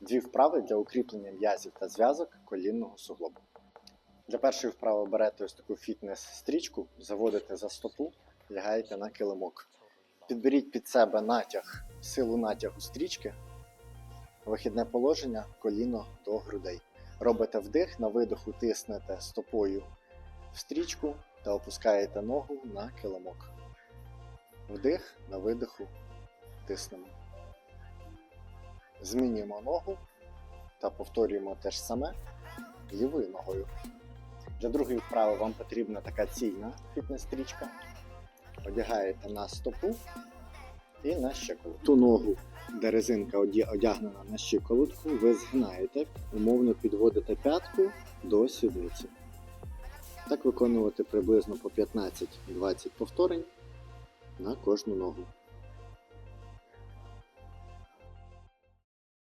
Дві вправи для укріплення м'язів та зв'язок колінного суглобу. Для першої вправи берете ось таку фітнес-стрічку, заводите за стопу, лягаєте на килимок. Підберіть під себе натяг, силу натягу стрічки, вихідне положення, коліно до грудей. Робите вдих, на видоху тиснете стопою в стрічку та опускаєте ногу на килимок. Вдих, на видиху тиснемо. Змінюємо ногу та повторюємо те ж саме лівою ногою. Для другої вправи вам потрібна така цільна фітнес-стрічка. Одягаєте на стопу і на щиколотку. Ту ногу, де резинка одягнена на щиколотку, ви згинаєте, умовно підводите п'ятку до сідниці. Так виконувати приблизно по 15-20 повторень на кожну ногу.